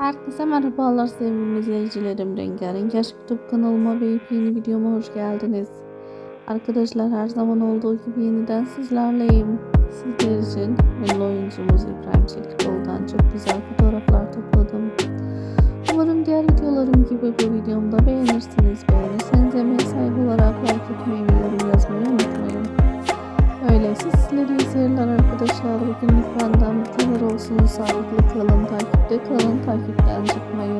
Herkese merhabalar sevgili izleyicilerim. Rengarenk Aşk YouTube kanalıma ve yeni videoma hoş geldiniz. Arkadaşlar her zaman olduğu gibi yeniden sizlerleyim. Sizler için ünlü oyuncumuz İbrahim Çelikoğlu'dan çok güzel fotoğraflar topladım. Umarım diğer videolarım gibi bu videomda beğenirsiniz. Beğenirseniz emeğe saygı olarak like etmeyi Sizlere iyi arkadaşlar. Bugünlük benden bu kadar olsun. Sağlıklı kalın, takipte kalın, takipten çıkmayın.